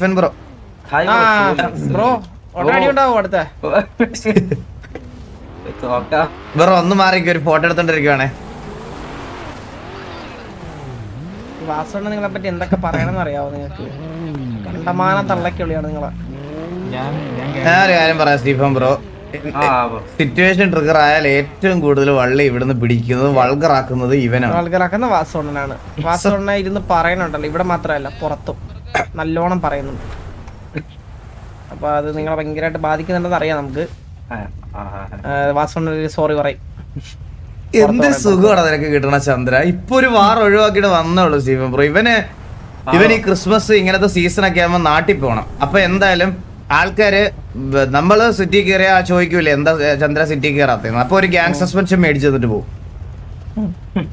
Stephen bro hi bro. ഉണ്ടാവും അടുത്ത. Bro ഒന്ന് മാറിക്ക് ഒരു ഫോട്ടോ എടുത്തോണ്ടിരിക്കുവാണേ വാസോണ്ട് നിങ്ങളെ പറ്റി എന്തൊക്കെ പറയണമെന്ന് അറിയാവോ നിങ്ങൾക്ക്? കണ്ടമാന തള്ളക്കുള്ളിയാണ് നിങ്ങളെ. ഞാൻ ഒരു കാര്യം പറയാം സ്റ്റീഫൻ ബ്രോ ആ സിറ്റുവേഷൻ ട്രിഗർ ആയാൽ ഏറ്റവും കൂടുതൽ വള്ളി ഇവിടുന്ന് പിടിക്കുന്നത് വൾഗറാക്കുന്നത് ഇവനാണ്. വൾഗറാക്കുന്ന വാസോണ്ണനാണ്. വാസോണ്ണ ഇരുന്ന് പറയണുണ്ടല്ലോ ഇവിടെ മാത്രമല്ല പുറത്തും. നല്ലോണം പറയുന്നുണ്ട്. അപ്പൊ അത് നിങ്ങളെ ഭയങ്കരമായിട്ട് ബാധിക്കുന്നുണ്ടെന്ന് അറിയാം നമുക്ക്. വാസുണ്ണ സോറി പറയും. എന്ത് സുഖമാണ് നിനക്ക് കിട്ടണ ചന്ദ്ര? ഇപ്പൊ ഒരു വാർ ഒഴിവാക്കിയിട്ട് വന്നുള്ളൂ സ്റ്റീഫൻ ബ്രോ. ഇവന് ഇവൻ ഈ ക്രിസ്മസ് ഇങ്ങനത്തെ സീസൺ ഒക്കെ ആകുമ്പോ നാട്ടിൽ പോകണം അപ്പൊ എന്തായാലും ആൾക്കാര് നമ്മൾ സിറ്റി കയറിയാ ചോദിക്കൂലേ എന്താ ചന്ദ്ര സിറ്റി കയറാത്തേന്ന് അപ്പൊ ഒരു ഗ്യാങ് സസ്പെൻഷൻ മേടിച്ചു തന്നിട്ട് പോകും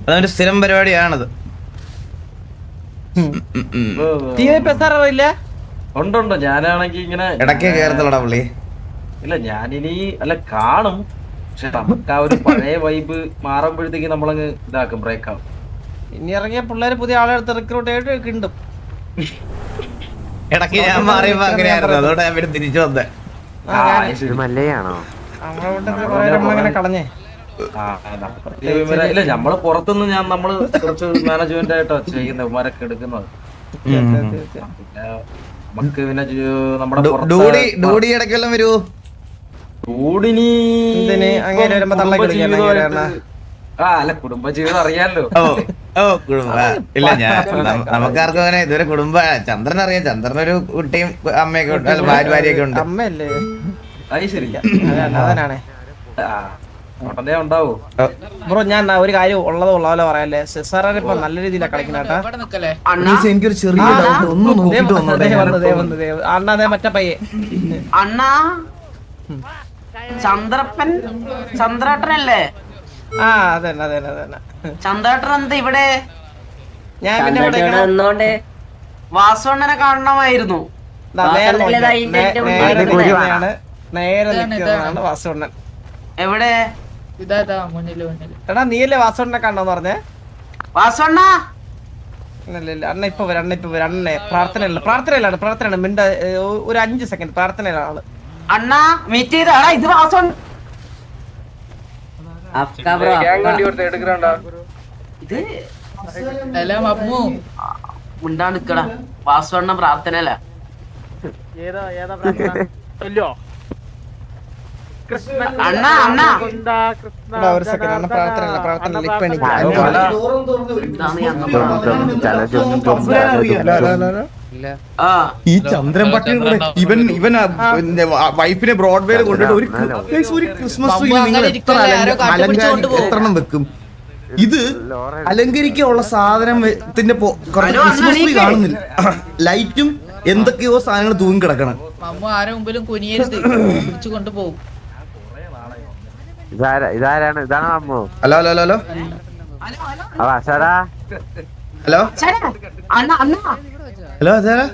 അതൊരു സ്ഥിരം പരിപാടിയാണത്. ടി വി പെസാർ അറിയില്ല ഉണ്ട് ഉണ്ട് ഞാനാണെങ്കി ഇങ്ങനെ ഇടയ്ക്ക് കേറത്തില്ലടാ പുള്ളി? ഇല്ല ഞാനിനി അല്ല കാണും. പക്ഷെ നമുക്ക് ആ ഒരു പഴയ വൈബ് മാറുമ്പോഴത്തേക്ക് നമ്മളങ്ങ് ഇതാക്കും ബ്രേക്ക് ആവും. ഇനി ഇറങ്ങിയ പിള്ളേര് പുതിയ ആളെ എടുത്ത് റിക്രൂട്ട് ചെയ്തിട്ട് കിണ്ടും ഇടയ്ക്ക് ഞാൻ മാറിയപ്പോ അങ്ങനെയായിരുന്നു. അതോടെ ഞാൻ പിന്നെ തിരിച്ചു വന്നേ. മല്ലയാണോ? നമ്മളെ കൂട്ടത്തിൽ കുറെ നമ്മളങ്ങനെ കളഞ്ഞേ. ഇല്ല നമ്മൾ പുറത്തുനിന്ന് ഞാൻ നമ്മൾ കുറച്ച് മാനേജ്മെന്റ് ആയിട്ടോ ചെയ്യുന്ന ഇവന്മാരൊക്കെ എടുക്കുന്നത്. നമുക്ക് പിന്നെ നമ്മുടെ ഡൂഡി ഡൂഡി ഇടയ്ക്കെല്ലാം വരൂ? ഡൂഡിനി? അങ്ങനെ വരുമ്പോ തള്ളി കളിക്കാൻ കുടുംബജീവിതമായിട്ട് ആ അല്ല കുടുംബജീവിതം അറിയാലോ. ഓ ഓ കുടുംബ ഇല്ല ഞാൻ നമുക്കാർക്കും അങ്ങനെ ഇതുവരെ കുടുംബ ചന്ദ്രൻ അറിയാം. ചന്ദ്രൻ ഒരു കുട്ടിയും അമ്മയൊക്കെ ഉണ്ട്. ഭാര്യ ഭാര്യയൊക്കെ ഉണ്ട്. അമ്മയല്ലേ? അത് ശരി അതനാണേ ബ്രോ ഞാൻ ഒരു കാര്യം ഉള്ളത് ഉള്ളതല്ല പറയാല്ലേ? സെസാറാൻ ഇപ്പൊ നല്ല രീതിയിലാണ് കളിക്കുന്ന എനിക്കൊരു ചെറിയ ഡൗട്ട് ഒന്ന് നോക്കിട്ട് വന്നോട്ടെ. അണ്ണാ ദേ മറ്റേ പയ്യെ. അണ്ണാ? ചന്ദ്രപ്പൻ? ചന്ദ്രേട്ടനല്ലേ? ആ അതന്നെ അതന്നെ അതന്നെ. ചന്ദ്രേട്ടൻ എന്താ ഇവിടെ? ഞാൻ പിന്നെ ഇവിടെ വാസുണ്ണനെ കാണണമായിരുന്നു. ദാ നേരെ. നിൽക്കുന്നതാണ് നേരെ നിൽക്കുന്നതാണ് വാസുണ്ണൻ എവിടെ? ഇതാ ഇതാ എടാ നീയല്ലേ വാസുണ്ണനെ കണ്ടോന്ന് പറഞ്ഞേ? വാസുണ്ണ അണ്ണ ഇപ്പൊ വരും അണ്ണ ഇപ്പൊ വരും. അണ്ണനെ പ്രാർത്ഥനയില്ല പ്രാർത്ഥനയിലാണ് പ്രാർത്ഥനയാണ് മിണ്ട ഒരു അഞ്ച് സെക്കൻഡ് പ്രാർത്ഥനയിലാണ് ആൾ. അണ്ണാ മീറ്റ് ചെയ്ത? എടാ ഇത് വാസുണ്ണ അഫ്ക ബ്രോ ഇത് എല്ലാം അമ്മു ഉണ്ടാണ്ടിക്കടാ പ്രാർത്ഥന? പ്രാർത്ഥനയല്ല അണ്ണാ അണ്ണാ. എടാ, ഒരു സെക്കൻഡ് അണ്ണ ഹലോ, ഹലോ. ആ ഈ ചന്ദ്രൻ പട്ടി ഇവൻ ഇവൻ വൈഫിനെ ബ്രോഡ്വേയിൽ കൊണ്ടിട്ട് ഒരു ഒരു ക്രിസ്മസ് ട്രീ നിങ്ങൾ എത്ര അലങ്ക- അലങ്കാരി എത്ര എണ്ണം വെക്കും? ഇത് അലങ്കരിക്കാനുള്ള സാധനത്തിന്റെ ക്രിസ്മസ് ട്രീ കാണുന്നില്ല. ലൈറ്റും എന്തൊക്കെയോ സാധനങ്ങൾ തൂങ്ങി കിടക്കണം അമ്മ ആരും മുമ്പിലും കുനിയരുത്. പിടിച്ചു കൊണ്ടുപോകും. ഇതാരാണ് ഇതാണ് Ammu hello hello hello hello hello അണ്ണാ ഹലോ അതാരാ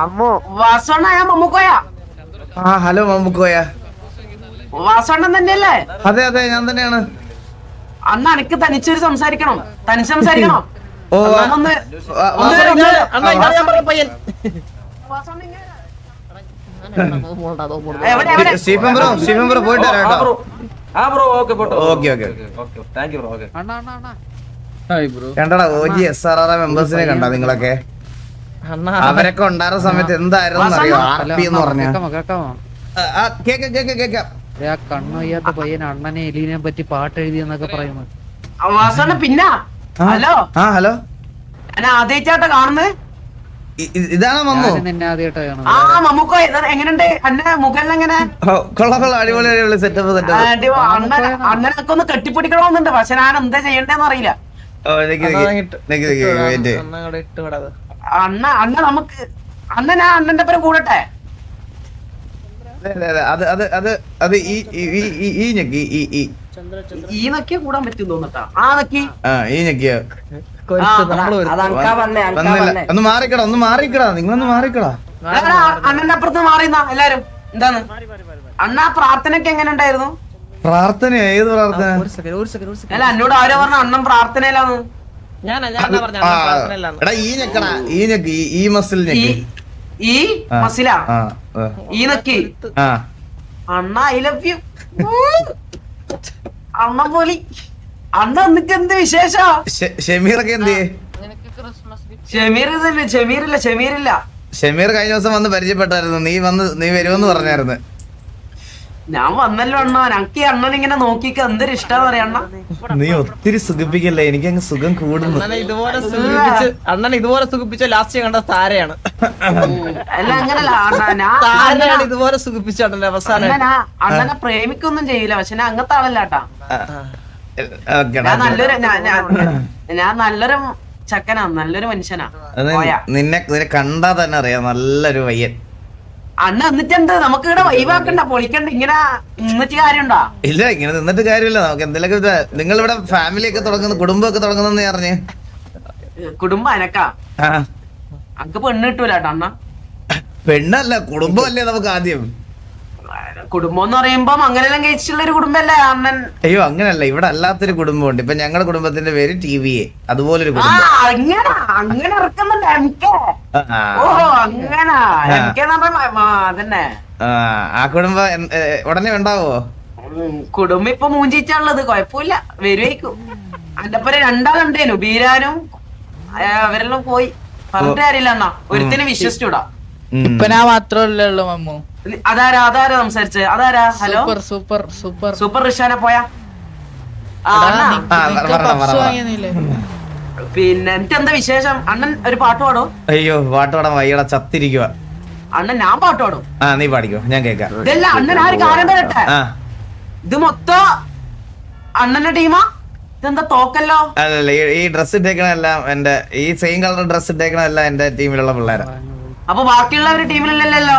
അമ്മു വാസുണ്ണ ഞാൻ മമ്മൂക്കോയാ ആ ഹലോ മമ്മുക്കോയ വാസുണ്ണൻ തന്നെയല്ലേ അതെ അതെ ഞാൻ തന്നെയാണ് അന്ന് അനക്ക് തനിച്ചൊരു സംസാരിക്കണം തനിച്ച് സംസാരിക്കണം ഓ അണ്ണാ ഒന്ന് ഒന്ന് സ്റ്റീഫൻ ബ്രോ സ്റ്റീഫൻ ബ്രോ പോയിട്ട് വരാം ആ കേട്ടോ ആ ബ്രോ ഓക്കെ പോട്ടോ okay, okay. Okay. Thank you bro okay. അണ്ണാ അണ്ണാ അണ്ണാ. കണ്ടടാ ഓ ജി എസ് ആർ ആർ മെമ്പേഴ്സിനെ കണ്ട നിങ്ങളൊക്കെ. അണ്ണാ. അവരൊക്കെ ഉണ്ടായിരുന്ന സമയത്ത് എന്തായിരുന്നു അറിയോ ആർ പി എന്ന് പറഞ്ഞ. കേക്കാം കണ്ണൊയ്യാത്ത പയ്യൻ അണ്ണനെ എലീനെ പറ്റി പാട്ട് എഴുതിയെന്നൊക്കെ പറയുന്നു വാസുണ്ണ പിന്നെ? ഹലോ? ആ ഹലോ? ഞാൻ ആദ്യമായിട്ടാ കാണുന്നത്. ഇതാണോ മമ്മു? ആ മമ്മൂക്കോ എങ്ങനെയുണ്ട്? അന്ന മുഖം എങ്ങനെ? ഓ, കൊള്ളാം കൊള്ളാം അടിപൊളി അടിപൊളി സെറ്റപ്പ് സെറ്റപ്പ് അണ്ണൻ അണ്ണനൊക്കെ ഒന്ന് കെട്ടിപ്പിടിക്കണമെന്നുണ്ട് പക്ഷെ ഞാൻ എന്താ ചെയ്യണ്ടെന്ന് അറിയില്ല. അണ്ണാ അണ്ണാ നമുക്ക് അണ്ണ ഞാൻ അണ്ണന്റെ പേര് കൂടട്ടെ? അത് അത് അത് അത് ഈ ഈ ഈ- ഈ ഈ ഞെക്കി ഈ ഈ. ഈ നക്കിയ കൂടാൻ പറ്റും തോന്നട്ടാ ആ നക്കി. ആ ഈ ഞെക്കിയ? ഒന്ന് മാറിക്കടാ ഒന്ന് മാറിക്കടാ നിങ്ങളൊന്ന് മാറിക്കടാ. അണ്ണന്റെ അപ്പുറത്ത് മാറിയുന്ന എല്ലാരും. എന്താണ്? അണ്ണാ പ്രാർത്ഥനയൊക്കെ എങ്ങനെ ഉണ്ടായിരുന്നു? പ്രാർത്ഥന ഏത് പ്രാർത്ഥന? ഒരു സെക്കൻഡ് ഒരു സെക്കൻഡ് ഒരു സെക്കൻഡ് അല്ല എന്നോട് ആരോ പറഞ്ഞ അണ്ണൻ പ്രാർത്ഥനയിലാന്ന് ഞാൻ ഞാൻ പറഞ്ഞ ആ, പ്രാർത്ഥനയിലാണ്. എടാ ഈ ഞെക്കടാ ഈ ഞെക്ക് ഈ- മസിൽ ഞെക്ക്. ഈ. മസില ഈ നക്കി ആ. അണ്ണ ഐ ലവ് യു അണ്ണ പോലി. അണ്ണ എന്നിട്ട് എന്ത് വിശേഷ? ഷെമീറൊക്കെ എന്ത്? ഷമീർ ഇതല്ലേ ഷമീറില്ല ഷമീറില്ല. ഷമീർ കഴിഞ്ഞ ദിവസം വന്ന് പരിചയപ്പെട്ടായിരുന്നു. നീ വന്ന് നീ വരുമെന്ന് പറഞ്ഞായിരുന്നു. ഞാൻ വന്നല്ലോ അണ്ണ. ഞങ്ങക്ക് ഈ അണ്ണൻ ഇങ്ങനെ നോക്കിക്ക എന്തൊരു ഇഷ്ടം പറയാ നീ ഒത്തിരി സുഖിപ്പിക്കല്ലേ? എനിക്കങ്ങ് സുഖം കൂടുന്നു. ഇതുപോലെ സുഖിപ്പിച്ച് അണ്ണൻ ഇതുപോലെ സുഖിപ്പിച്ച ലാസ്റ്റ് കണ്ട താരയാണ്. അല്ല അങ്ങനല്ല താരയാണ് ഇതുപോലെ സുഖിപ്പിച്ച അണ്ണൻ അവസാനം അണ്ണനെ. പ്രേമിക്കൊന്നും ചെയ്യില്ല. പക്ഷെ ഞാൻ അങ്ങനത്തെ ആളല്ലാട്ടാ. ഞാൻ നല്ലൊരു ചക്കനാ നല്ലൊരു മനുഷ്യനാ. നിന്നെ നിന്നെ കണ്ടാ തന്നെ അറിയാം നല്ലൊരു പയ്യൻ. അണ്ണ എന്നിട്ട് എന്ത് നമുക്ക് ഇവിടെ വൈവാക്കണ്ട പൊളിക്കണ്ട ഇങ്ങനെ നിന്നിട്ട് കാര്യമുണ്ടോ? ഇല്ല ഇങ്ങനെ നിന്നിട്ട് കാര്യമില്ല. നമുക്ക് എന്തെങ്കിലും നിങ്ങൾ ഇവിടെ ഫാമിലി ഒക്കെ തുടങ്ങുന്നു കുടുംബമൊക്കെ തുടങ്ങുന്നെന്ന് പറഞ്ഞു കുടുംബം അനക്കാ. അനക്ക് പെണ്ണ് കിട്ടൂല കേട്ടോ അണ്ണ പെണ്ണല്ല കുടുംബമല്ലേ നമുക്ക് ആദ്യം. കുടുംബം എന്ന് പറയുമ്പോ അങ്ങനെല്ലാം കഴിച്ചിട്ടുള്ള ഒരു കുടുംബല്ലേ അണ്ണൻ? അയ്യോ അങ്ങനല്ല. ഇവിടെ അല്ലാത്തൊരു കുടുംബമുണ്ട്. ഇപ്പൊ ഞങ്ങളുടെ കുടുംബത്തിന്റെ പേര് ടി വി എ. അതുപോലൊരു ആ കുടുംബം. അങ്ങനെ. അങ്ങനെ ഇറക്കുന്നുണ്ട് എനിക്ക് ആ, ഓ അങ്ങനെ. അതന്നെ. ആ, ആ കുടുംബം ഏ, ഉടനെ ഉണ്ടാവോ? ഉം, കുടുംബം ഇപ്പൊ മൂഞ്ചിച്ചുള്ളത്. കൊഴപ്പില്ല. വരുവായിരിക്കും. എന്റെ ഒപ്പം രണ്ടാളുണ്ടേനു ബീരാനും ആ, അവരെല്ലാം പോയി. പറഞ്ഞിട്ട് കാര്യമില്ല എന്നാ ഒരുത്തിനെ വിശ്വസിച്ചൂടാ. ഉം. ഇപ്പൊ ഞാൻ മാത്രമല്ലേ ഉള്ളു മമ്മു. അതാരാ അതാരാ സംസാരിച്ച്? അതാരാ? Hello? Super super super. Super റിഷാനെ പോയാ? പിന്നെ എനിക്ക് എന്താ വിശേഷം? അണ്ണൻ ഒരു പാട്ട് പാടോ അയ്യോ പാട്ട് പാടാൻ വയ്യട ചത്തിരിക്കുക അണ്ണൻ ഞാൻ പാട്ട് പാടും. ആ നീ പാടിക്കോ ഞാൻ കേക്കാം ഇതല്ല അണ്ണൻ ആര് കേട്ടെ? ആ. ഇത് മൊത്തം അണ്ണന്റെ ടീമാ ഇതെന്താ തോക്കല്ലോ? അല്ലല്ല ഈ- ഈ ഡ്രസ് ഇട്ടേക്കണെല്ലാം എന്റെ ഈ സെയിം കളർ ഡ്രസ് ഇട്ടേക്കണെല്ലാം എന്റെ ടീമിലുള്ള പിള്ളേരാ. അപ്പൊ ബാക്കിയുള്ളവര് ടീമിലല്ലല്ലോ?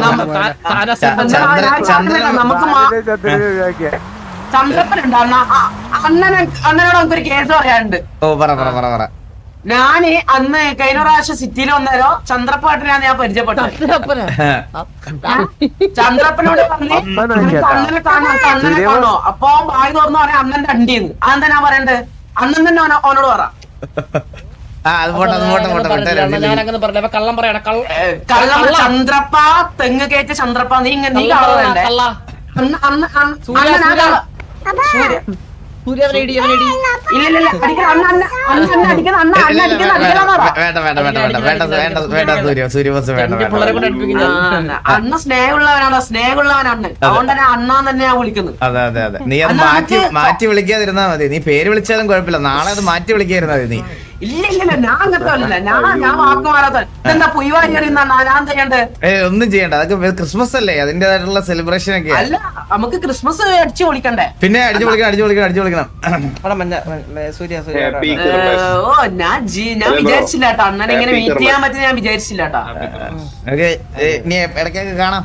നമുക്ക് അണ്ണൻ അണ്ണനോട് നമുക്കൊരു കേസ് പറയാനുണ്ട് ഓ പറ പറ പറ പറ ഞാൻ അന്ന് കഴിഞ്ഞ പ്രാവശ്യം സിറ്റിയിൽ വന്നാലോ ചന്ദ്രപ്പാട്ടിനാണ് ഞാൻ പരിചയപ്പെട്ടത് ചന്ദ്രപ്പനോട് പറഞ്ഞ് അമ്മനെ "നിനക്ക് കേട്ടാ. അണ്ണനെ കാണോ അണ്ണനെ കാണോ അപ്പൊ അവൻ തുറന്നു പറയാം അണ്ണന്റെ അണ്ടിന്ന് അതെന്താ ഞാൻ പറയണ്ടത് അണ്ണൻ തന്നെ ഓനോട് അവനോട് പറ ഞാൻ ഇല്ല, ഇല്ല. അങ്ങനെ പറഞ്ഞ അപ്പൊ കള്ളം പറയണ. കള്ള ചന്ദ്രപ്പ തെങ്ങ് കയറ്റ ചന്ദ്രപ്പ നീ ഇങ്ങനെ നീ അണ്ണ സ്നേഹമുള്ളവനാണ് സ്നേഹമുള്ളവനാണ്. അതുകൊണ്ട് തന്നെ അണ്ണാന്ന് തന്നെയാ വിളിക്കുന്നത് അതെ അതെ അതെ. നീ അത് മാറ്റി മാറ്റി വിളിക്കാതിരുന്നാ മതി. നീ പേര് വിളിച്ചാലും കുഴപ്പമില്ല. നാളെ അത് മാറ്റി വിളിക്കാതിരുന്നാ മതി നീ. ഇല്ല ഇല്ല ഞാൻ അങ്ങനത്തെ അല്ല ഞാൻ ഞാൻ വാക്ക് മാറാത്ത ഇതെന്താ പുയ്വാരി ഞാൻ ചെയ്യണ്ടേ ഒന്നും ചെയ്യണ്ട. അതൊക്കെ ക്രിസ്മസ് അല്ലേ? അതിന്റേതായിട്ടുള്ള സെലിബ്രേഷൻ ഒക്കെ. അല്ല നമുക്ക് ക്രിസ്മസ് അടിച്ചു പൊളിക്കണ്ടേ? പിന്നെ അടിച്ചു വിളിക്കണം അടിച്ചു വിളിക്കണം അടിച്ചു വിളിക്കണം മഞ്ഞ സൂര്യ സൂര്യ ഓ ഞാൻ ജി- ഞാൻ വിചാരിച്ചില്ല കേട്ടോ. അണ്ണനെ ഇങ്ങനെ മീറ്റ് ചെയ്യാൻ പറ്റി ഞാൻ വിചാരിച്ചില്ല കേട്ടോ. ഓക്കെ നീ ഇടയ്ക്കൊക്കെ കാണാം.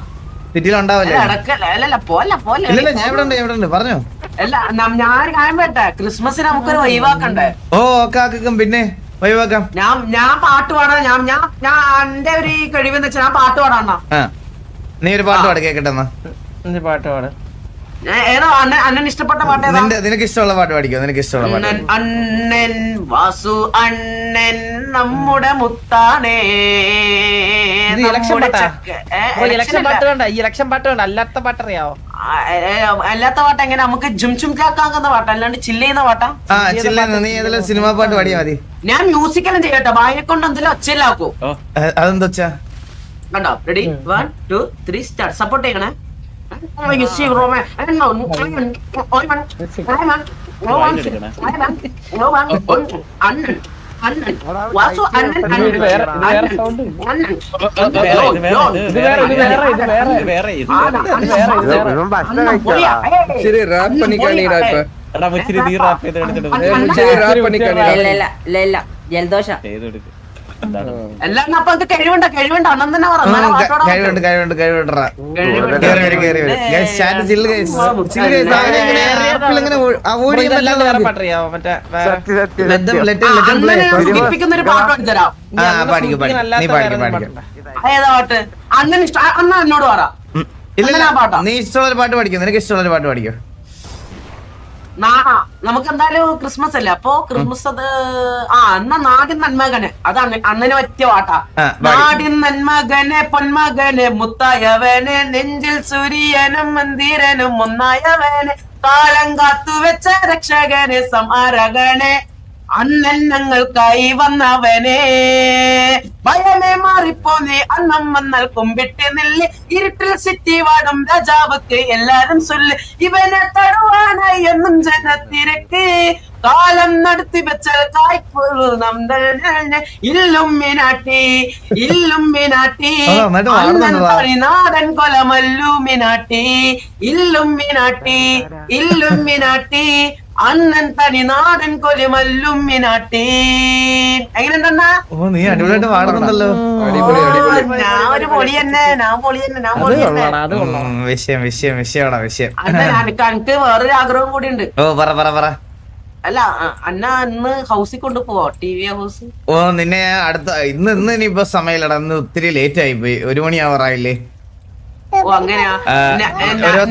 സിറ്റിയിൽ ഉണ്ടാവല്ലേ ഇടക്കല്ല അല്ലല്ല പോലെ പോലെ ഇല്ല ഞാൻ ഇവിടെ ഉണ്ട് ഇവിടെ ഉണ്ട്. പറഞ്ഞോ. അല്ല ഞാനൊരു കാര്യം പറ്റേ ക്രിസ്മസിന് നമുക്കൊരു ഒഴിവാക്കണ്ടേ? ഓ ഓക്കെ ആക്കാം പിന്നെ ഒഴിവാക്കാം. ഞാൻ ഞാൻ പാട്ട് പാടാ ഞാൻ ഞാൻ ഞാൻ എന്റെ ഒരു കഴിവെന്ന് വെച്ചാൽ ഞാൻ പാട്ട് പാടാ ആ. നീ ഒരു പാട്ട് പാട് കേക്കട്ടെ എന്നാ. പാട്ട് പാട്. ഞാൻ ഏതോ അണ്ണൻ അണ്ണൻ ഇഷ്ടപ്പെട്ട പാട്ട് ഏതാ? നിന്റെ നിനക്ക് ഇഷ്ടമുള്ള പാട്ട് പാടിക്കോ? നിനക്ക് ഇഷ്ടമുള്ള പാട്ട് അണ്ണൻ അണ്ണൻ വാസു അണ്ണൻ നമ്മുടെ മുത്താനേ ഇത് ഇലക്ഷൻ നമ്മുടെ പാട്ടാ? ചക്ക- ഏ, election അല്ല. വേണ്ട ഈ ഇലക്ഷൻ പാട്ട് വേണ്ട അല്ലാത്ത പാട്ട് അറിയാവോ ആ, ഏ, ഏ, അല്ലാത്ത പാട്ട് എങ്ങനെ? നമുക്ക് ജും ചും കാക്കാക്കുന്ന പാട്ട് അല്ലാണ്ട് ചില്ല ചെയ്യുന്ന പാട്ടാ? ആ ചില്ല നീ ഏതെങ്കിലും സിനിമാ പാട്ട് പാടിയാ മതി. ഞാൻ മ്യൂസിക്കലും ചെയ്യട്ടെ ബായെ കൊണ്ട് എന്തെങ്കിലും ഒച്ചയിലാക്കൂ. അതെന്താ കണ്ടോ? Ready one two three start support ചെയ്യണേ. You see, Roman. I don't know. I want- I want- I want- I want- I want- I want- അണ്ണൻ അണ്ണൻ വാസു അണ്ണൻ അണ്ണൻ അണ്ണൻ അണ്ണൻ ഇവൻ ഭക്ഷണം കഴിക്കാ ശരി റാപ്പ് പണിക്കാണിടാ ഇപ്പൊ ഇല്ല ഇല്ല ഇല്ല ഇല്ല ജലദോഷ എല്ലാം അപ്പൊ കഴിവുണ്ട കഴിവുണ്ട്. തന്നെ കഴിവുണ്ട് കഴിവുണ്ട് കഴിവുണ്ടറാ. കേറി വരും കേറി വരും. Chat chill guys. Chill guys ഇങ്ങനെ അവോയ്ഡ് ഒരു പാട്ട് പാടിത്തരാം ആ അങ്ങനെ പാടിക്കും പാടിക്കും. നീ അല്ലാത്ത പാടിക്കും വേറെ പാടിക്കും. ഏതാ പാട്ട്? അണ്ണൻ ഇഷ്ടം അണ്ണൻ എന്നോട് പറ. ഉം. ഇല്ല അങ്ങനെ ആ പാട്ടാ? നീ ഇഷ്ടമുള്ള പാട്ട് പഠിക്കും നിനക്ക് ഇഷ്ടമുള്ള പാട്ട് പാടിക്കോ? നാ- നമുക്ക് എന്തായാലും ക്രിസ്മസ് അല്ലേ? അപ്പോ ക്രിസ്മസ് അത് ആ എന്നാ നാടിൻ നന്മകനെ. അത് അണ്ണ- അണ്ണന് പറ്റിയ പാട്ടാ. നാടിൻ നന്മകനെ പൊന്മകനെ മുത്തായവനെ നെഞ്ചിൽ സൂര്യനും മന്ദിരനും ഒന്നായവനെ കാലം കാത്തുവെച്ച രക്ഷകനെ സമാരകനെ അണ്ണൻ ഞങ്ങൾക്കായി വന്നവനെ. ഭയമേ മാറിപ്പോന്നെ. അന്നം വന്നാൽ കുമ്പിട്ട് നെല്ല്. ഇരുട്ടിൽ സിറ്റി വാടും രാജാവക്ക് എല്ലാരും ചൊല്ല് ഇവനെ തടുവാനായി എന്നും ജനത്തിരക്ക്. കാലം നടത്തി വെച്ച ഇല്ലും മിനാട്ടി ഇല്ലും മിനാട്ടി. തനിനാടൻ കൊലമല്ലുമിനാട്ടി ഇല്ലുമിനാട്ടി ഇല്ലുമിനാട്ടി തനിനാടൻ എങ്ങനെയുണ്ടെന്നാ? ഓ നീ അടിപൊളിയായിട്ട് പാടുന്നുണ്ടല്ലോ. ഞാൻ ഒരു പൊളി തന്നെ ഞാൻ പൊളി തന്നെ ഞാൻ പൊളി തന്നെ. വിഷയം വിഷയം വിഷയമാടാ വിഷയം. വേറൊരു ആഗ്രഹം കൂടി ഉണ്ട്. ഓ പറ പറ പറ. അല്ല അന്ന ഇന്ന് ഹൗസിൽ കൊണ്ടുപോവോ? T V house? ഓ നിന്നെ അടുത്ത ഇന്ന് ഇന്ന് ഇനിയിപ്പോ സമയമില്ലടാ. ഇന്ന് ഒത്തിരി ലേറ്റ് ആയി പോയി. ഒരു മണി ആവറായില്ലേ ഓ അങ്ങനെയാ. ഞാ-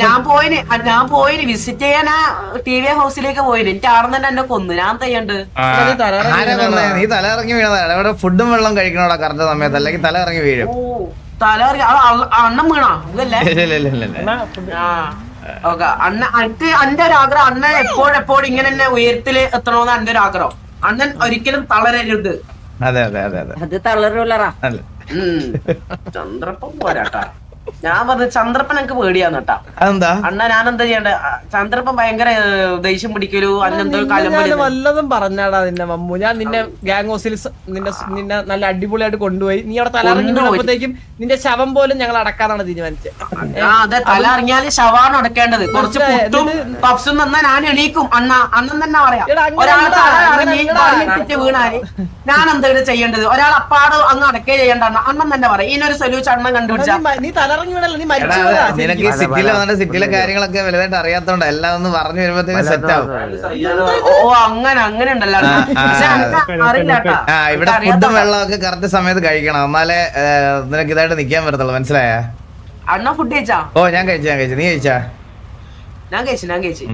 ഞാൻ പോയിന് ഞാൻ പോയിന് വിസിറ്റ് ചെയ്യാൻ ആ ടി വി ഹൗസിലേക്ക് പോയിന്. എനിക്ക് അവിടെ തന്നെ എന്നെ കൊന്നു. ഞാൻ തയ്യണ്ട് ആ, നീ തല ഇറങ്ങി ആരാ കൊന്നേ? നീ തല ഇറങ്ങി വീണതാണ് ഇവിടെ ഫുഡും വെള്ളം കഴിക്കണോടാ കറക്റ്റ് സമയത്ത്. അല്ലെങ്കിൽ തല ഇറങ്ങി വീഴും. ഓ തല കറങ്ങി- ആ, ആ, അണ്ണം വീണാ? ഇതല്ലേ? ഇല്ല, ഇല്ല, ഇല്ല, ഇല്ല. ആ. ഓക്കെ. അണ്ണ അനക്ക് അന്റെ ഒരു ആഗ്രഹം. അണ്ണൻ എപ്പോഴെപ്പോഴും ഇങ്ങനെ തന്നെ ഉയരത്തിൽ എത്തണമെന്ന് എന്റെ ഒരു ആഗ്രഹം. അണ്ണൻ ഒരിക്കലും തളരരുത്. അതെ അതെ അതെ അതെ. അത് തളരൂലറാ അല്ല. ഉം. ചന്ദ്രപ്പൻ പോരാട്ടാ. ഞാൻ പറഞ്ഞു ചന്ദ്രപ്പൻ എനിക്ക് പേടിയാന്ന് കേട്ടാ. അതെന്താ? അണ്ണ ഞാൻ എന്താ ചെയ്യണ്ടേ ചന്ദ്രപ്പൻ ഭയങ്കര ദേഷ്യം പിടിക്കലു അന്നെന്തോ കാലം വല്ലതും പറഞ്ഞാടാ നിന്നെ മമ്മു. ഞാൻ നിന്നെ ഗാങ് ഹൗസിൽ നിന്നെ നിന്നെ നല്ല അടിപൊളിയായിട്ട് കൊണ്ടുപോയി. നീ അവിടെ തലറിഞ്ഞപ്പോഴത്തേക്കും നിന്റെ ശവം പോലും ഞങ്ങൾ അടക്കാന്നാണ് തീരുമാനിച്ചത് അതെ തല ഇറങ്ങിയാൽ ശവാണ് അടക്കേണ്ടത്. കുറച്ച്? പുട്ടും പപ്സും തന്നാ ഞാൻ എണീക്കും. അണ്ണ അന്നും തന്നെ പറയാം. ഒരാൾ വീണാൽ ഞാൻ എന്താ ചെയ്യേണ്ടത്? ഒരാൾ അപ്പാട് അങ്ങ് അടക്കേ ചെയ്യേണ്ട അണ്ണ. അണ്ണൻ തന്നെ പറയാം. ഇതിനൊരു സൊല്യൂഷൻ അണ്ണൻ കണ്ടുപിടിച്ചാ. നീ തല നീ തലറങ്ങി നീ നിനക്ക് ഈ സിറ്റിയിൽ വന്നിട്ട് സിറ്റിയിലെ കാര്യങ്ങളൊക്കെ വലുതായിട്ട് അറിയാത്തോണ്ട് എല്ലാം ഒന്ന് പറഞ്ഞു വരുമ്പോഴത്തേക്കും സെറ്റ് ആവും. ഓ അങ്ങനെ അങ്ങനെ ഉണ്ടല്ലോ. ആ, ഇവിടെ ഫുഡും വെള്ളം വെള്ളമൊക്കെ കറക്റ്റ് സമയത്ത് കഴിക്കണം. എന്നാലേ നിനക്ക് ഇതായിട്ട് നിക്കാൻ പറ്റത്തുള്ളൂ. മനസ്സിലായ? അണ്ണ ഫുഡ് കഴിച്ചാ? ഓ ഞാൻ കഴിച്ചു ഞാൻ കഴിച്ചു. നീ കഴിച്ചാ? ഞാൻ കഴിച്ചു ഞാൻ കഴിച്ചു.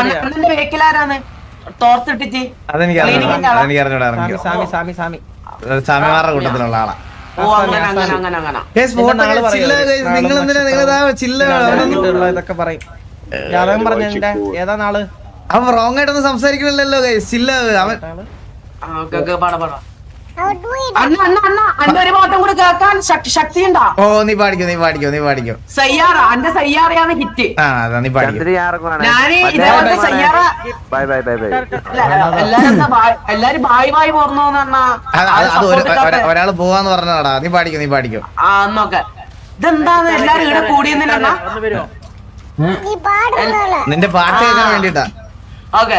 അണ്ണന്റെ വേക്കിലാരാന്ന് തോർത്തിട്ടിട്ട് അതെനിക്ക് അറിഞ്ഞൂടാ ക്ലീനിങ്ങിന്റെ ആളാ? അതെനിക്ക് സാമി അറിഞ്ഞു സാമി സാമി സാമി. സ്വാമിമാരുടെ കൂട്ടത്തിലുള്ള ആളാ. ഇതൊക്കെ പറയും. ജാതകം പറഞ്ഞ ഏതാ നാൾ? അവൻ റോങ് ആയിട്ടൊന്നും സംസാരിക്കണില്ലല്ലോ ചില്ല അവൻ ഓക്കേ, ഓക്കേ, പാടാ, പാടാ. അണ്ണ അണ്ണ അണ്ണ അന്റെ ഒരു പാട്ടം കൂടി കേൾക്കാൻ ശക്തി ഉണ്ടാ ഓ നീ പാടിക്കോ നീ പാടിക്കോ നീ പാടിക്കോ. സയ്യാറ അന്റെ സയ്യാറയാണ് ഹിറ്റ്. ആ അതാ നീ പാടിക്കോ. ചന്ദ്രി ആർക്കാണ് ഞാൻ ഇതേപോലത്തെ Saiyaara bye bye bye bye. അല്ല, എല്ലാരും എന്താ ബായ്- എല്ലാരും ബായ് ബായ് പോർന്നു അത് പോവാന്ന് പറഞ്ഞതാടാ. നീ പാടിക്കോ നീ പാടിക്കോ. ആ നോക്ക. ഇതെന്താന്ന് എല്ലാരും ഇവിടെ കൂടിയെന്നില്ലെന്നാ നിന്റെ പാട്ട് കേൾക്കാൻ വേണ്ടിട്ടാ. ओके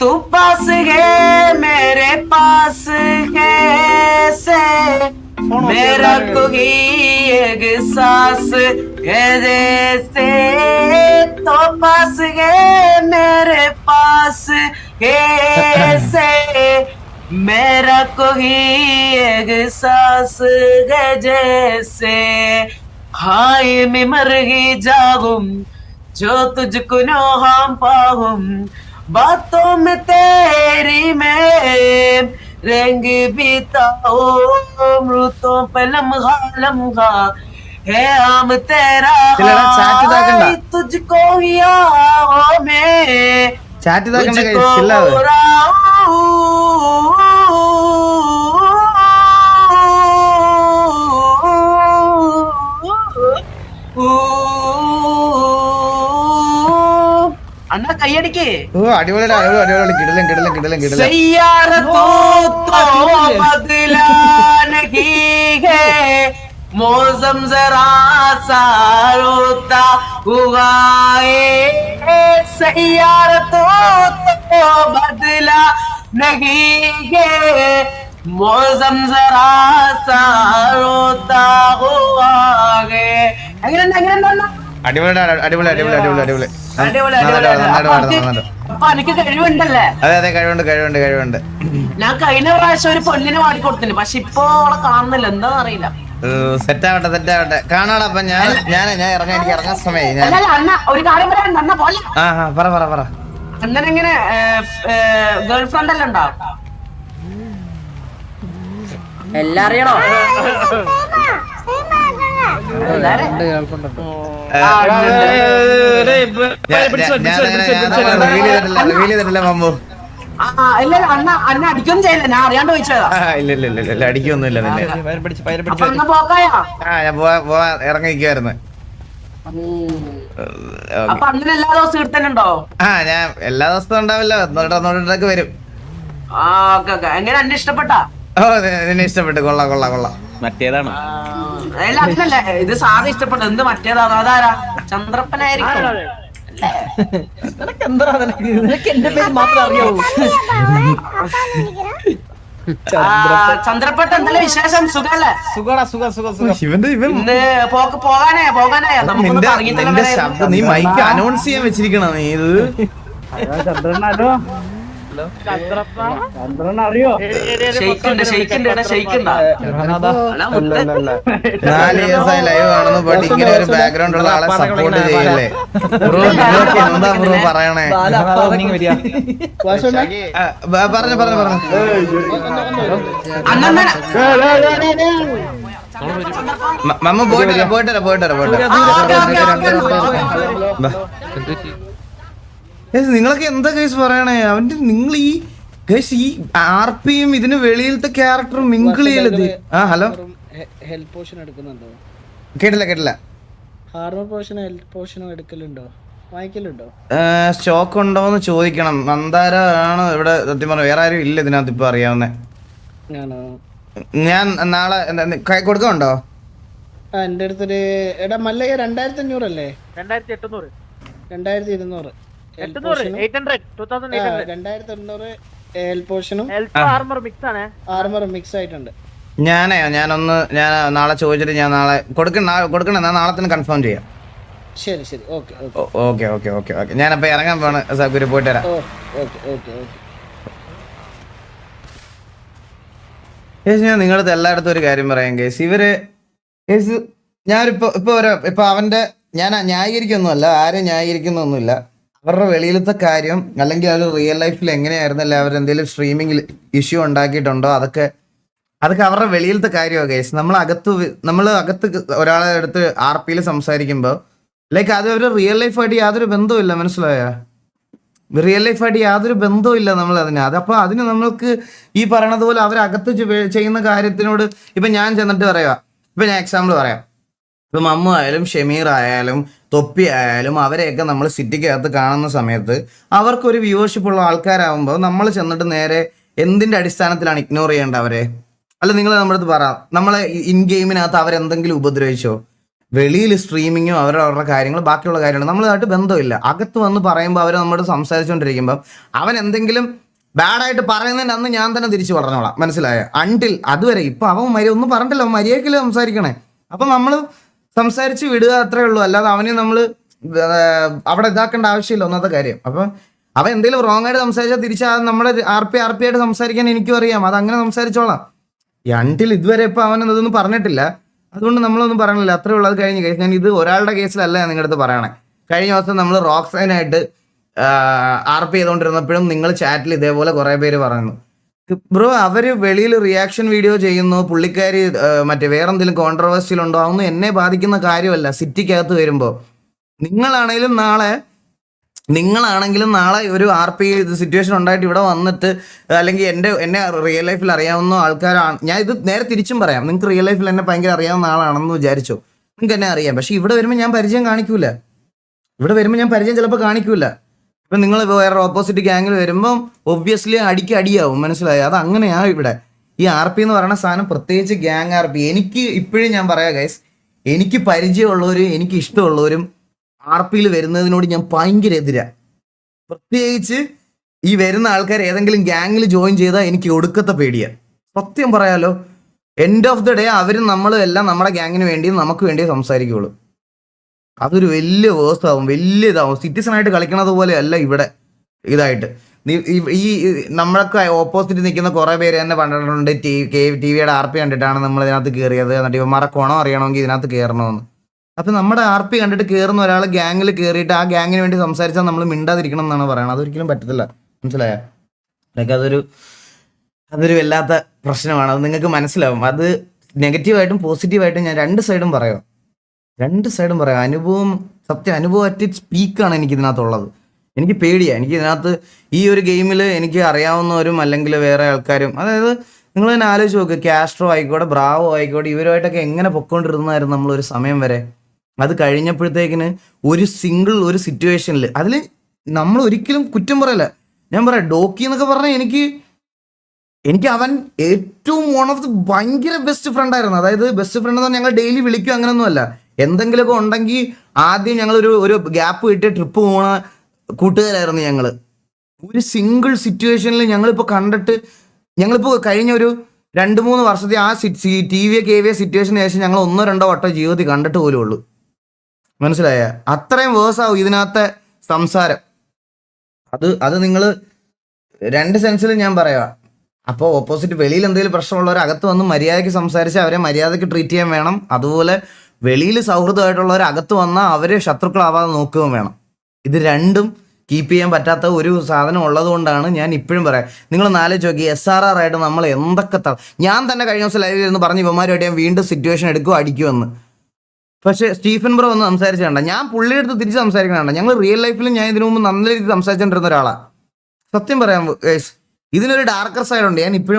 तू पास है मेरे पास है से मेरा कोई एक सांस जैसे तो पास है मेरे पास है से मेरा कोई एक सांस जैसे। हाय मैं मर ही जाऊँ जो तुझको नो हम पाऊँ। बातों में तेरी में रंग बीताओ तो मृतों पर लम्हा लम्हा है आम तेरा तुझको याओ में ఛాతి దాకా చిల్లావు അണ്ണ കൈയടിക്കേ ഓ അടിപൊളി അടിപൊളി അടിപൊളി കിടലും കിടലും കിടലും കിടലും सैयारा तो तो बदला नहीं है मौसम जरा सा रोता हुआ है सैयारा तो तो बदला नहीं है मौसम जरा सा रोता हुआ है എങ്ങനെയുണ്ട് എങ്ങനെയുണ്ട് അടിപൊളി അടിപൊളി അടിപൊളി അടിപൊളി. അടിപൊളി അതെ അതെ കഴിവുണ്ട് കഴിവുണ്ട് കഴിവുണ്ട്. ഞാൻ കഴിഞ്ഞ പ്രാവശ്യം ഒരു പൊന്നിന് വാടി കൊടുത്തിന് പക്ഷെ ഇപ്പൊ അവളെ കാണുന്നില്ല. എന്താ അറിയില്ല. സെറ്റ് ആവട്ടെ സെറ്റ് ആവട്ടെ കാണാടാ അപ്പൊ ഞാൻ ഞാൻ ഞാൻ ഇറങ്ങാൻ എനിക്ക് ഇറങ്ങാൻ ഞാൻ. ഒരു കാര്യം പറയാൻ ആ പറ പറ പറ. അണ്ണൻ എങ്ങനെ ഗേൾ ഫ്രണ്ട് എല്ലാം ഉണ്ടോ എല്ലാം അറിയണോ? അടിക്കൊന്നും ചെയ്യില്ല. ഞാൻ അറിയാണ്ട് ചോദിച്ചതാ അടിക്കൊന്നുമില്ല ഞാൻ പോവാ അപ്പൊ എല്ലാ ദിവസവും ആ ഞാൻ എല്ലാ ദിവസവും ഉണ്ടാവില്ല. വരും. ആ ഓക്കെ ഓക്കെ. എങ്ങനെ അന്നെ ഇഷ്ടപ്പെട്ടാ? ഓ നിന്നെ ഇഷ്ടപ്പെട്ടു. കൊള്ളാം കൊള്ളാം കൊള്ളാം. മറ്റേതാണ്? അല്ല അതിനല്ലേ. ഇത് സാറ് ഇഷ്ടപ്പെട്ടു എന്ത് മറ്റേതാണോ? അതാരാ? ചന്ദ്രപ്പനായിരിക്കും. ചന്ദ്രപ്പെട്ടെന്തല്ലേ നിനക്ക് എന്താ നിനക്ക്? നിനക്ക് എന്റെ പേര് മാത്രമേ അറിയാവൂ. ആ, ചന്ദ്രപ്പട്ട് എന്തെല്ലാം വിശേഷം? സുഖല്ലേ സുഖടാ സുഖ സുഖ സുഖ. ശിവന്റെ ഇവൻ പോക്ക് പോകാനേ പോകാനേ. നിന്റെ പറഞ്ഞിട്ടില്ല നിന്റെ ശബ്ദം നീ മൈക്ക് അനൗൺസ് ചെയ്യാൻ വെച്ചിരിക്കണോ നീ ഇത്. ഷെയ്ക്കുണ്ട് ഷെയ്ക്കുണ്ട് ഇവിടെ ഷെയ്ക്കുണ്ടോ അല്ല, മുത്ത്. നാല് ദിവസമായി ലൈവ് കാണുന്നു ബട്ട് ഇങ്ങനെ ഒരു ബാക്ക്ഗ്രൗണ്ട് ഉള്ള ആളെ സപ്പോർട്ട് ചെയ്യില്ലേ? ബ്രോ നിങ്ങൾക്ക് എന്താ ബ്രോ പറയണേ? പറഞ്ഞു പറഞ്ഞു പറഞ്ഞു. മമ്മ പോയിട്ട് പോയിട്ട് പോയിട്ട് പോയിട്ട് വരാം. ആ, ഓക്കേ, ഓക്കേ, ഓക്കേ. ബാ. ഏയ് നിങ്ങളൊക്കെ എന്താ കേസ് പറയണേ? അവന്റെ നിങ്ങൾ ഈ കേസ് ഈ ആർ പിയും ഇതിന് വെളിയിലത്തെ ക്യാരക്ടറും മിങ്കിൾ ചെയ്യലത് ആ ഹലോ. ഹെൽത്ത് പോഷൻ എടുക്കുന്നുണ്ടോ? കേട്ടില്ല കേട്ടില്ല. ഹാർമർ പോഷൻ ഹെൽത്ത് പോഷനും എടുക്കലുണ്ടോ? വാങ്ങിക്കലുണ്ടോ? സ്റ്റോക്ക് ഉണ്ടോന്ന് ചോദിക്കണം. മന്ദാര ആണ് ഇവിടെ സത്യം പറഞ്ഞു വേറെ ആരും ഇല്ല ഇതിനകത്ത് ഇപ്പൊ അറിയാവുന്ന. ഞാൻ നാളെ കൊടുക്കുന്നുണ്ടോ എന്റെ അടുത്തൊരു എടാ മല്ലയ്യ രണ്ടായിരത്തി അഞ്ഞൂറല്ലേ രണ്ടായിരത്തി എട്ടുന്നൂറ് രണ്ടായിരത്തി ഇരുന്നൂറ്. രണ്ടായിരത്തി എണ്ണൂറ് ഹെൽത്ത് പോഷനും ആർമർ മിക്സ് ആണ്. ആർമർ മിക്സ് ആയിട്ടുണ്ട്. ഞാനേ ഞാനൊന്ന് ഞാൻ നാളെ ചോദിച്ചിട്ട് ഞാൻ നാളെ കൊടുക്കണ കൊടുക്കണ ഞാൻ നാളെ തന്നെ കൺഫേം ചെയ്യാം. ശരി ശരി. Okay okay. Okay okay okay ഞാനപ്പോ ഇറങ്ങാൻ പോണ് സൗകര്യം പോയിട്ട് വരാം. ചേച്ചി ഓക്കെ ഓക്കെ ഓക്കെ. ഞാൻ നിങ്ങളത് എല്ലായിടത്തും ഒരു കാര്യം പറയാം കേസ് ഇവർ കേസ് ഞാനിപ്പോ ഇപ്പൊ ഒരു ഇപ്പൊ അവന്റെ ഞാൻ ന്യായീകരിക്കൊന്നുമല്ല ആരെയും ന്യായീകരിക്കുന്നൊന്നുമില്ല. അവരുടെ വെളിയിലത്തെ കാര്യം അല്ലെങ്കിൽ അവർ റിയൽ ലൈഫിൽ എങ്ങനെയായിരുന്നല്ലേ അവർ എന്തെങ്കിലും സ്ട്രീമിംഗിൽ ഇഷ്യൂ ഉണ്ടാക്കിയിട്ടുണ്ടോ? അതൊക്കെ അതൊക്കെ അവരുടെ വെളിയിലത്തെ കാര്യമാണ് കേസ് നമ്മൾ അകത്ത് നമ്മൾ അകത്ത് ഒരാളെ അടുത്ത് ആർ പിയിൽ സംസാരിക്കുമ്പോൾ ലൈക്ക് അത് ഒരു റിയൽ ലൈഫായിട്ട് യാതൊരു ബന്ധവുമില്ല മനസ്സിലായോ? റിയൽ ലൈഫായിട്ട് യാതൊരു ബന്ധവുമില്ല നമ്മൾ അതിന്. അതപ്പോൾ അതിന് നമ്മൾക്ക് ഈ പറയണത് പോലെ അവരകത്ത് ചെയ്യുന്ന കാര്യത്തിനോട് ഇപ്പം ഞാൻ ചെന്നിട്ട് പറയാം. ഇപ്പൊ ഞാൻ എക്സാമ്പിൾ പറയാം. ഇപ്പം മമ്മ ആയാലും ഷമീർ ആയാലും തൊപ്പി ആയാലും അവരെയൊക്കെ നമ്മൾ സിറ്റിക്കകത്ത് കാണുന്ന സമയത്ത് അവർക്കൊരു വ്യൂവർഷിപ്പ് ഉള്ള ആൾക്കാരാകുമ്പോൾ നമ്മൾ ചെന്നിട്ട് നേരെ എന്തിന്റെ അടിസ്ഥാനത്തിലാണ് ഇഗ്നോർ ചെയ്യേണ്ട അവരെ? അല്ല നിങ്ങൾ നമ്മുടെ അടുത്ത് പറ. നമ്മളെ ഇൻ ഗെയിമിനകത്ത് അവരെന്തെങ്കിലും ഉപദ്രവിച്ചോ? വെളിയിൽ സ്ട്രീമിങ്ങോ അവരുടെ അവരുടെ കാര്യങ്ങൾ ബാക്കിയുള്ള കാര്യങ്ങൾ നമ്മളായിട്ട് ബന്ധമില്ല. അകത്ത് വന്ന് പറയുമ്പോൾ അവർ നമ്മുടെ സംസാരിച്ചുകൊണ്ടിരിക്കുമ്പോൾ അവൻ എന്തെങ്കിലും ബാഡായിട്ട് പറയുന്നതിന് അന്ന് ഞാൻ തന്നെ തിരിച്ചു പറഞ്ഞോളാം. മനസ്സിലായ? അണ്ടിൽ അതുവരെ. ഇപ്പം അവൻ മര്യ ഒന്നും പറഞ്ഞിട്ടില്ല. അവൻ മര്യാദക്കില്ല സംസാരിക്കണേ. അപ്പം നമ്മൾ സംസാരിച്ച് വിടുക അത്രേ ഉള്ളൂ. അല്ലാതെ അവനെ നമ്മൾ അവിടെ ഇതാക്കേണ്ട ആവശ്യമില്ല. ഒന്നാമത്തെ കാര്യം. അപ്പൊ അവൻ എന്തെങ്കിലും റോങ് ആയിട്ട് സംസാരിച്ചാൽ തിരിച്ചാൽ നമ്മളെ ആർ പി ആർ പി ആയിട്ട് സംസാരിക്കാൻ എനിക്കും അറിയാം. അത് അങ്ങനെ സംസാരിച്ചോളാം. ഈ ഇതുവരെ ഇപ്പൊ അവൻ അതൊന്നും പറഞ്ഞിട്ടില്ല. അതുകൊണ്ട് നമ്മളൊന്നും പറയണില്ല അത്രേ ഉള്ളത് കഴിഞ്ഞ കേസ് ഞാൻ ഇത് ഒരാളുടെ കേസിലല്ല നിങ്ങളുടെ അടുത്ത് പറയണേ. കഴിഞ്ഞ ദിവസം നമ്മൾ റോക്സൈനായിട്ട് ആർ പി ചെയ്തുകൊണ്ടിരുന്നപ്പോഴും നിങ്ങൾ ചാറ്റിൽ ഇതേപോലെ കുറെ പേര് പറയുന്നു ബ്രോ അവർ വെളിയിൽ റിയാക്ഷൻ വീഡിയോ ചെയ്യുന്നു പുള്ളിക്കാരി മറ്റേ വേറെന്തെങ്കിലും കോൺട്രവേഴ്സിയിൽ ഉണ്ടോ? അതൊന്നും എന്നെ ബാധിക്കുന്ന കാര്യമല്ല. സിറ്റിക്കകത്ത് വരുമ്പോൾ നിങ്ങളാണെങ്കിലും നാളെ നിങ്ങളാണെങ്കിലും നാളെ ഒരു ആർ പി സിറ്റുവേഷൻ ഉണ്ടായിട്ട് ഇവിടെ വന്നിട്ട് അല്ലെങ്കിൽ എന്റെ എന്നെ റിയൽ ലൈഫിൽ അറിയാവുന്ന ആൾക്കാരാണ് ഞാൻ ഇത് നേരെ തിരിച്ചും പറയാം. നിങ്ങൾക്ക് റിയൽ ലൈഫിൽ എന്നെ ഭയങ്കര അറിയാവുന്ന ആളാണെന്ന് വിചാരിച്ചു. നിങ്ങൾക്ക് എന്നെ അറിയാം. പക്ഷെ ഇവിടെ വരുമ്പോൾ ഞാൻ പരിചയം കാണിക്കൂല. ഇവിടെ വരുമ്പോൾ ഞാൻ പരിചയം ചിലപ്പോൾ കാണിക്കൂല. ഇപ്പം നിങ്ങൾ വേറെ ഓപ്പോസിറ്റ് ഗ്യാങ്ങിൽ വരുമ്പം ഒബ്വിയസ്ലി അടിക്ക് അടിയാവും മനസ്സിലായി? അത് അങ്ങനെയാണ് ഇവിടെ. ഈ ആർ പി എന്ന് പറയുന്ന സാധനം പ്രത്യേകിച്ച് ഗ്യാങ് ആർ പി എനിക്ക് ഇപ്പോഴും ഞാൻ പറയാം ഗൈസ് എനിക്ക് പരിചയമുള്ളവരും എനിക്ക് ഇഷ്ടമുള്ളവരും ആർ പിയിൽ വരുന്നതിനോട് ഞാൻ ഭയങ്കര എതിരാ. പ്രത്യേകിച്ച് ഈ വരുന്ന ആൾക്കാർ ഏതെങ്കിലും ഗ്യാങ്ങിൽ ജോയിൻ ചെയ്താൽ എനിക്ക് ഒടുക്കത്തെ പേടിയാ. സത്യം പറയാലോ എൻഡ് ഓഫ് ദി ഡേ അവരും നമ്മളും എല്ലാം നമ്മുടെ ഗ്യാങ്ങിന് വേണ്ടിയും നമുക്ക് വേണ്ടിയും സംസാരിക്കുള്ളൂ. അതൊരു വലിയ വേഴ്സാവും വലിയ ഇതാവും. സിറ്റിസൺ ആയിട്ട് കളിക്കണത് പോലെ അല്ല ഇവിടെ ഇതായിട്ട്. ഈ- നമ്മളൊക്കെ ഓപ്പോസിറ്റ് നിൽക്കുന്ന കുറേ പേര് തന്നെ പണ്ടിട്ടുണ്ട്. ടി ടി വിയുടെ ആർ പി കണ്ടിട്ടാണ് നമ്മൾ ഇതിനകത്ത് കയറിയത് എന്നിട്ട് ഇവന്മാരെ കുണം അറിയണമെങ്കിൽ ഇതിനകത്ത് കയറണമെന്ന് അപ്പൊ നമ്മുടെ ആർ പി കണ്ടിട്ട് കയറുന്ന ഒരാൾ ഗ്യാങ്ങിൽ കയറിയിട്ട് ആ ഗ്യാങ്ങിന് വേണ്ടി സംസാരിച്ചാൽ നമ്മൾ മിണ്ടാതിരിക്കണം എന്നാണ് പറയുന്നത്. അതൊരിക്കലും പറ്റത്തില്ല. മനസ്സിലായ? ലൈക്ക് അതൊരു അതൊരു വല്ലാത്ത പ്രശ്നമാണ്. അത് നിങ്ങൾക്ക് മനസ്സിലാവും. അത് നെഗറ്റീവായിട്ടും പോസിറ്റീവായിട്ടും ഞാൻ രണ്ട് സൈഡും പറയാം. രണ്ട് സൈഡും പറയാം. അനുഭവം സത്യം അനുഭവം അറ്റ് സ്പീക്കാണ് എനിക്ക് ഇതിനകത്തുള്ളത് എനിക്ക് പേടിയാണ് എനിക്ക് ഇതിനകത്ത് ഈ ഒരു ഗെയിമിൽ എനിക്ക് അറിയാവുന്നവരും അല്ലെങ്കിൽ വേറെ ആൾക്കാരും അതായത് നിങ്ങൾ തന്നെ ആലോചിച്ച് നോക്ക്. കാസ്ട്രോ ആയിക്കോട്ടെ ബ്രാവോ ആയിക്കോട്ടെ ഇവരുമായിട്ടൊക്കെ എങ്ങനെ പൊക്കോണ്ടിരുന്നായിരുന്നു നമ്മൾ ഒരു സമയം വരെ. അത് കഴിഞ്ഞപ്പോഴത്തേക്കിന് ഒരു സിംഗിൾ ഒരു സിറ്റുവേഷനിൽ അതിൽ നമ്മൾ ഒരിക്കലും കുറ്റം പറയല്ല. ഞാൻ പറയാം ഡോക്കി എന്നൊക്കെ പറഞ്ഞാൽ എനിക്ക് എനിക്ക് അവൻ ഏറ്റവും വൺ ഓഫ് ദി ഭയങ്കര ബെസ്റ്റ് ഫ്രണ്ട് ആയിരുന്നു. അതായത് ബെസ്റ്റ് ഫ്രണ്ട് എന്ന് പറഞ്ഞാൽ ഞങ്ങൾ ഡെയിലി വിളിക്കും അങ്ങനെയൊന്നുമല്ല എന്തെങ്കിലുമൊക്കെ ഉണ്ടെങ്കിൽ ആദ്യം ഞങ്ങൾ ഒരു ഒരു ഗ്യാപ്പ് കിട്ടിയ ട്രിപ്പ് പോണ കൂട്ടുകാരായിരുന്നു ഞങ്ങൾ ഒരു സിംഗിൾ സിറ്റുവേഷനിൽ ഞങ്ങളിപ്പോൾ കണ്ടിട്ട് ഞങ്ങളിപ്പോൾ കഴിഞ്ഞ ഒരു രണ്ട് മൂന്ന് വർഷത്തെ ആ ടി വി കെ വി സിറ്റുവേഷന് ശേഷം ഞങ്ങൾ ഒന്നോ രണ്ടോ വട്ടം ജീവിതത്തിൽ കണ്ടിട്ട് പോലും ഉള്ളൂ. മനസ്സിലായ? അത്രയും വേഴ്സാവും ഇതിനകത്തെ സംസാരം. അത് അത് നിങ്ങൾ രണ്ട് സെൻസിൽ ഞാൻ പറയാ. അപ്പോൾ ഓപ്പോസിറ്റ് വെളിയിൽ എന്തെങ്കിലും പ്രശ്നമുള്ളവർ അകത്ത് വന്ന് മര്യാദയ്ക്ക് സംസാരിച്ച് അവരെ മര്യാദയ്ക്ക് ട്രീറ്റ് ചെയ്യാൻ വേണം. അതുപോലെ വെളിയിൽ സൗഹൃദമായിട്ടുള്ളവർ അകത്ത് വന്നാൽ അവരെ ശത്രുക്കളാവാതെ നോക്കുകയും വേണം. ഇത് രണ്ടും കീപ്പ് ചെയ്യാൻ പറ്റാത്ത ഒരു സാധനം ഉള്ളത് കൊണ്ടാണ് ഞാൻ ഇപ്പോഴും പറയാം. നിങ്ങൾ നാലോചിച്ച് നോക്കി എസ് ആർ ആർ ആയിട്ട് നമ്മൾ എന്തൊക്കെ തള ഞാൻ തന്നെ കഴിഞ്ഞ ദിവസം ലൈവിൽ ഇരുന്ന് പറഞ്ഞു ഇവന്മാരുമായിട്ട് ഞാൻ വീണ്ടും സിറ്റുവേഷൻ എടുക്കും അടിക്കുമെന്ന് പക്ഷേ സ്റ്റീഫൻ ബ്രോ ഒന്ന് സംസാരിച്ചേണ്ട ഞാൻ പുള്ളിയുടെ അടുത്ത് തിരിച്ച് സംസാരിക്കണ ഞങ്ങൾ റിയൽ ലൈഫിലും ഞാൻ ഇതിനു മുമ്പ് നല്ല രീതിയിൽ സംസാരിച്ചുകൊണ്ടിരുന്ന ഒരാളാണ് സത്യം പറയാം ഇതിനൊരു ഡാർക്കർ സൈഡ് ഉണ്ട്. ഞാൻ ഇപ്പോഴും